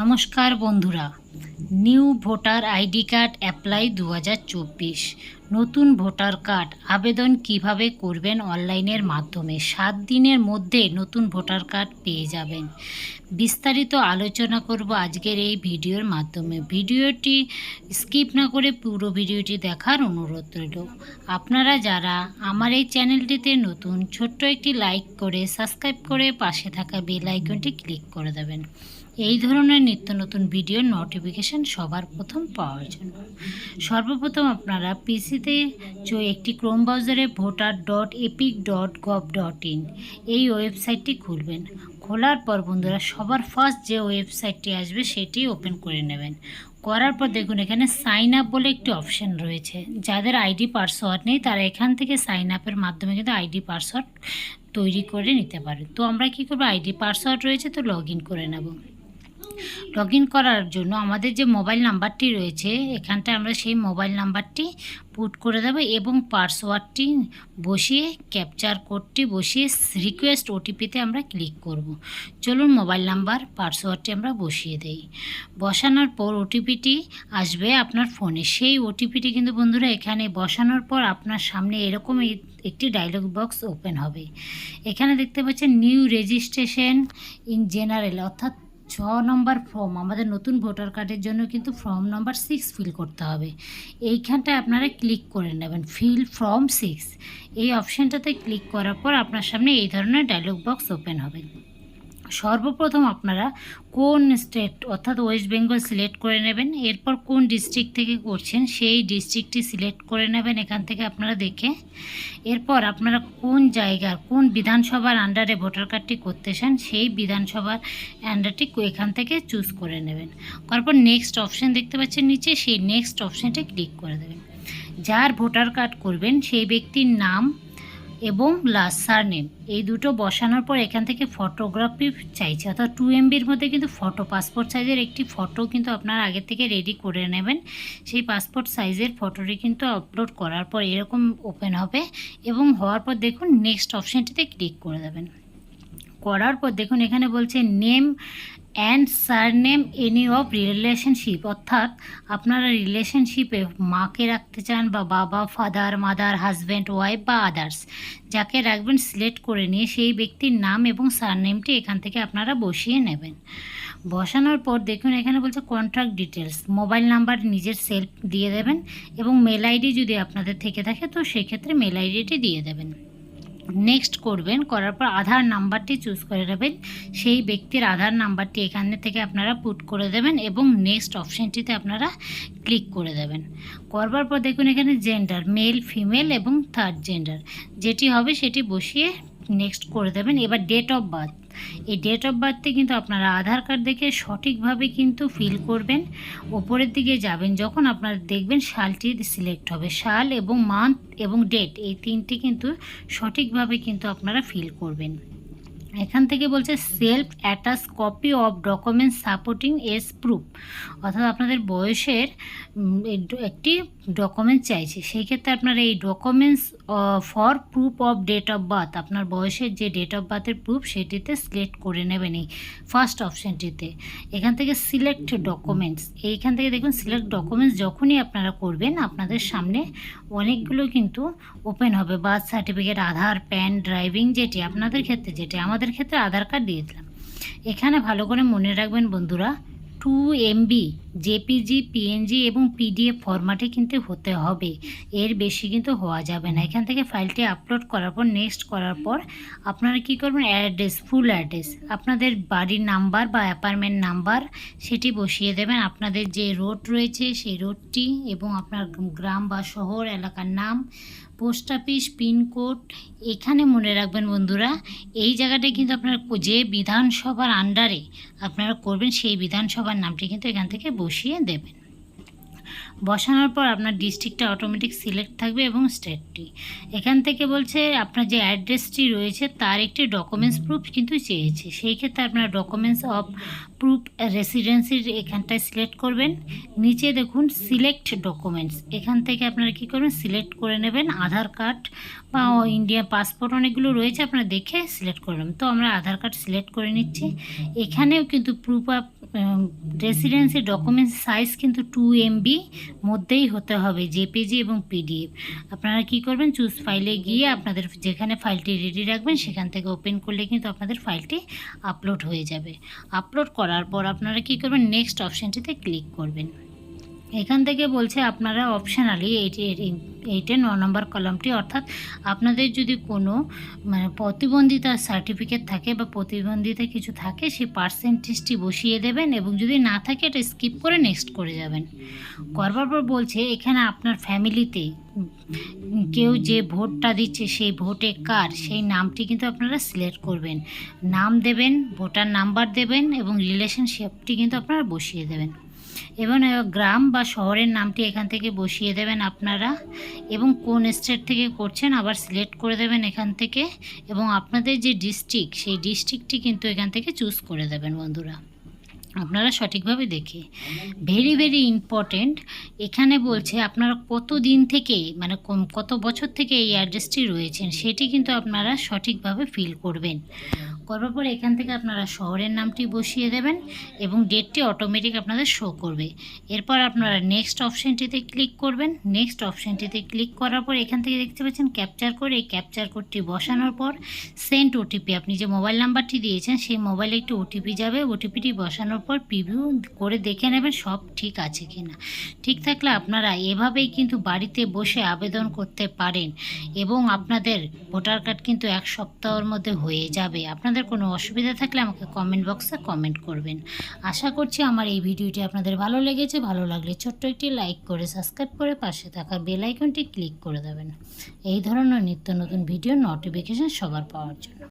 নমস্কার বন্ধুরা। New voter ID card apply দু হাজার চব্বিশ। নতুন ভোটার কার্ড আবেদন কীভাবে করবেন অনলাইনের মাধ্যমে? সাত দিনের মধ্যে নতুন ভোটার কার্ড পেয়ে যাবেন। বিস্তারিত আলোচনা করব আজকের এই ভিডিওর মাধ্যমে। ভিডিওটি স্কিপ না করে পুরো ভিডিওটি দেখার অনুরোধ রইল। আপনারা যারা আমার এই চ্যানেলটিতে নতুন, ছোট্ট একটি লাইক করে, সাবস্ক্রাইব করে পাশে থাকা বেল আইকনটি ক্লিক করে দেবেন। এই ধরনের নিত্য নতুন ভিডিওর নোটিফিকেশান সবার প্রথম পাওয়ার জন্য। সর্বপ্রথম আপনারা পিসিতে একটি ক্রোম ব্রাউজারে voter dot EPIC dot gov dot in এই ওয়েবসাইটটি খুলবেন। খোলার পর বন্ধুরা সবার ফার্স্ট যে ওয়েবসাইটটি আসবে সেটি ওপেন করে নেবেন। করার পর দেখুন এখানে সাইন আপ বলে একটি অপশন রয়েছে। যাদের আইডি পাসওয়ার্ড নেই তারা এখান থেকে সাইন আপের মাধ্যমে কিন্তু আইডি পাসওয়ার্ড তৈরি করে নিতে পারে। তো আমরা কী করব? আইডি পাসওয়ার্ড রয়েছে তো লগ করে নেব। লগ ইন করার জন্য আমাদের যে মোবাইল নাম্বারটি রয়েছে, এখানটায় আমরা সেই মোবাইল নাম্বারটি পুট করে দেবো এবং পাসওয়ার্ডটি বসিয়ে ক্যাপচার কোডটি বসিয়ে রিকোয়েস্ট ওটিপিতে আমরা ক্লিক করব। চলুন মোবাইল নাম্বার পাসওয়ার্ডটি আমরা বসিয়ে দেই। বসানোর পর ওটিপিটি আসবে আপনার ফোনে সেই ওটিপিটি কিন্তু বন্ধুরা এখানে বসানোর পর আপনার সামনে এরকম একটি ডায়লগ বক্স ওপেন হবে। এখানে দেখতে পাচ্ছেন নিউ রেজিস্ট্রেশন ইন জেনারেল অর্থাৎ ছ নম্বর ফর্ম, আমাদের নতুন ভোটার কার্ডের জন্য কিন্তু ফর্ম নম্বর সিক্স ফিল করতে হবে। এইখানটায় আপনারা ক্লিক করে নেবেন ফিল ফর্ম সিক্স এই অপশানটাতে ক্লিক করার পর আপনার সামনে এই ধরনের ডায়লগ বক্স ওপেন হবে। সর্বপ্রথম আপনারা কোন স্টেট অর্থাৎ ওয়েস্ট বেঙ্গল সিলেক্ট করে নেবেন, এরপর কোন ডিস্ট্রিক্ট থেকে করছেন, সেই ডিস্ট্রিক্টটি সিলেক্ট করে নেবেন, এখান থেকে আপনারা দেখে, এরপর আপনারা কোন জায়গার, কোন বিধানসভার আন্ডারে ভোটার কার্ডটি করতে চান, সেই বিধানসভার আন্ডারটি এখান থেকে চুজ করে নেবেন। তারপর নেক্সট অপশন দেখতে পাচ্ছেন নিচে, সেই নেক্সট অপশানটি ক্লিক করে দেবেন। যার ভোটার কার্ড করবেন, সেই ব্যক্তির নাম এবং লাস্ট সারনেম এই দুটো বসানোর পর এখান থেকে ফটোগ্রাফি চাইছে। অর্থাৎ টু এমবির মধ্যে কিন্তু ফটো পাসপোর্ট সাইজের একটি ফটো কিন্তু আপনার আগে থেকে রেডি করে নেবেন। সেই পাসপোর্ট সাইজের ফটোটি কিন্তু আপলোড করার পর এরকম ওপেন হবে এবং হওয়ার পর দেখুন নেক্সট অপশানটিতে ক্লিক করে দেবেন। করার পর দেখুন এখানে বলছে name and surname any of relationship অর্থাৎ আপনারা রিলেশনশিপে মাকে রাখতে চান বা বাবা ফাদার মাদার হাজব্যান্ড ওয়াইফ বা আদার্স যাকে রাখবেন সিলেক্ট করে নিয়ে সেই ব্যক্তির নাম এবং সারনেমটি এখান থেকে আপনারা বসিয়ে নেবেন। বসানোর পর দেখুন, এখানে বলছে কন্ট্রাক্ট ডিটেলস মোবাইল নাম্বার নিজের সেলফ দিয়ে দেবেন এবং মেল আইডি যদি আপনাদের থেকে থাকে, তো সেক্ষেত্রে মেল আইডিটি দিয়ে দেবেন। নেক্সট করবেন, করার পর আধার নাম্বারটি চুজ করে নেবেন। সেই ব্যক্তির আধার নাম্বারটি এখানে থেকে আপনারা পুট করে দেবেন এবং নেক্সট অপশানটিতে আপনারা ক্লিক করে দেবেন। করবার পর দেখুন এখানে জেন্ডার মেল ফিমেল এবং থার্ড জেন্ডার যেটি হবে সেটি বসিয়ে নেক্সট করে দেবেন। এবার ডেট অফ বার্থ এই ডেট অফ বার্থে কিন্তু আপনারা আধার কার্ড দেখে সঠিকভাবে কিন্তু ফিল করবেন। ওপরের দিকে যাবেন, যখন আপনারা দেখবেন সালটি সিলেক্ট হবে। সাল এবং মান্থ এবং ডেট এই তিনটি কিন্তু সঠিকভাবে কিন্তু আপনারা ফিল করবেন। এখান থেকে বলছে self attach copy of documents supporting as proof অর্থাৎ আপনাদের বয়সের একটি ডকুমেন্ট চাইছে। সেই ক্ষেত্রে আপনারা এই documents for proof of date of birth আপনার বয়সের যে ডেট অফ বার্থের প্রুফ সেটিতে সিলেক্ট করে নেবেন এই ফার্স্ট অপশানটিতে এখান থেকে সিলেক্ট ডকুমেন্টস এইখান থেকে দেখুন সিলেক্ট ডকুমেন্টস যখনই আপনারা করবেন, আপনাদের সামনে অনেকগুলো কিন্তু ওপেন হবে। Birth certificate Aadhaar PAN driving যেটি, আপনাদের ক্ষেত্রে যেটি। আমাদের ক্ষেত্রে আধার কার্ড দিয়ে দিলাম এখানে ভালো করে মনে রাখবেন বন্ধুরা টু এমবি জেপিজি, পিএনজি এবং পিডিএফ ফরম্যাটে কিন্তু হতে হবে। এর বেশি কিন্তু হওয়া যাবে না। এখান থেকে ফাইলটি আপলোড করার পর নেক্সট করার পর আপনারা কি করবেন? অ্যাড্রেস ফুল অ্যাড্রেস আপনাদের বাড়ির নাম্বার বা অ্যাপার্টমেন্ট নাম্বার সেটি বসিয়ে দেবেন। আপনাদের যে রোড রয়েছে, সেই রোডটি এবং আপনার গ্রাম বা শহর, এলাকার নাম পোস্ট অফিস পিনকোড এখানে মনে রাখবেন বন্ধুরা। এই জায়গাটায় কিন্তু আপনার যে বিধানসভার আন্ডারে আপনারা করবেন, সেই বিধানসভার নামটি কিন্তু এখান থেকে বসিয়ে দেবেন। বসানোর পর আপনার ডিস্ট্রিক্টটা অটোমেটিক সিলেক্ট থাকবে এবং স্টেটটি এখান থেকে বলছে আপনার যে অ্যাড্রেসটি রয়েছে তার একটি ডকুমেন্টস প্রুফ কিন্তু চেয়েছে। সেই ক্ষেত্রে আপনার ডকুমেন্টস অফ প্রুফ রেসিডেন্সির এখানটায় সিলেক্ট করবেন। নিচে দেখুন সিলেক্ট ডকুমেন্টস এখান থেকে আপনারা কী করবেন? সিলেক্ট করে নেবেন আধার কার্ড বা ইন্ডিয়া পাসপোর্ট অনেকগুলো রয়েছে, আপনারা দেখে সিলেক্ট করে তো আমরা আধার কার্ড সিলেক্ট করে নিচ্ছি। এখানেও কিন্তু proof of residency documents size কিন্তু টু এমবি মধ্যেই হতে হবে জেপিজি এবং পিডিএফ আপনারা কি করবেন? চুজ ফাইলে গিয়ে আপনাদের যেখানে ফাইলটি রেডি রাখবেন, সেখান থেকে ওপেন করলে কিন্তু আপনাদের ফাইলটি আপলোড হয়ে যাবে। আপলোড করার পর আপনারা কি করবেন? নেক্সট অপশানটিতে ক্লিক করবেন। এখান থেকে বলছে আপনারা অপশনালি এইটি ন নম্বর কলমটি অর্থাৎ আপনাদের যদি কোনো মানে প্রতিবন্ধিতার সার্টিফিকেট থাকে বা প্রতিবন্ধিতা কিছু থাকে, সেই পার্সেন্টেজটি বসিয়ে দেবেন এবং যদি না থাকে, এটা স্কিপ করে নেক্সট করে যাবেন। করবার পর বলছে, এখানে আপনার ফ্যামিলিতে কেউ যে ভোটটা দিচ্ছে, সেই ভোটে কার? সেই নামটি কিন্তু আপনারা সিলেক্ট করবেন। নাম দেবেন, ভোটার নাম্বার দেবেন এবং রিলেশনশিপটি কিন্তু আপনারা বসিয়ে দেবেন। এবং গ্রাম বা শহরের নামটি এখান থেকে বসিয়ে দেবেন আপনারা এবং কোন স্টেট থেকে করছেন আবার সিলেক্ট করে দেবেন এখান থেকে এবং আপনাদের যে ডিস্ট্রিক্ট, সেই ডিস্ট্রিক্টটি কিন্তু এখান থেকে চুজ করে দেবেন বন্ধুরা। আপনারা সঠিকভাবে দেখে। ভেরি ভেরি ইম্পর্টেন্ট এখানে বলছে আপনারা কত দিন থেকে মানে কত বছর থেকে এই অ্যাড্রেসটি রয়েছেন, সেটি কিন্তু আপনারা সঠিকভাবে ফিল করবেন। করার পর এখান থেকে আপনারা শহরের নামটি বসিয়ে দেবেন এবং ডেটটি অটোমেটিক আপনাদের শো করবে। এরপর আপনারা নেক্সট অপশানটিতে ক্লিক করবেন। নেক্সট অপশানটিতে ক্লিক করার পর এখান থেকে দেখতে পাচ্ছেন ক্যাপচার কোড এই ক্যাপচার কোডটি বসানোর পর সেন্ট ওটিপি আপনি যে মোবাইল নাম্বারটি দিয়েছেন সেই মোবাইলে একটি ওটিপি যাবে। ওটিপিটি বসানোর পর প্রিভিউ করে দেখে নেবেন সব ঠিক আছে কিনা। ঠিক থাকলে আপনারা এভাবেই কিন্তু বাড়িতে বসে আবেদন করতে পারেন এবং আপনাদের ভোটার কার্ড কিন্তু এক সপ্তাহের মধ্যে হয়ে যাবে। আপনাদের কোনো অসুবিধা থাকলে আমাকে কমেন্ট বক্সে কমেন্ট করবেন। আশা করছি আমার এই ভিডিওটি আপনাদের ভালো লেগেছে। ভালো লাগলে ছোট্ট একটি লাইক করে সাবস্ক্রাইব করে পাশে থাকা বেল আইকনটি ক্লিক করে দেবেন। এই ধরনের নিত্য নতুন ভিডিও নোটিফিকেশান সবার পাওয়ার জন্য।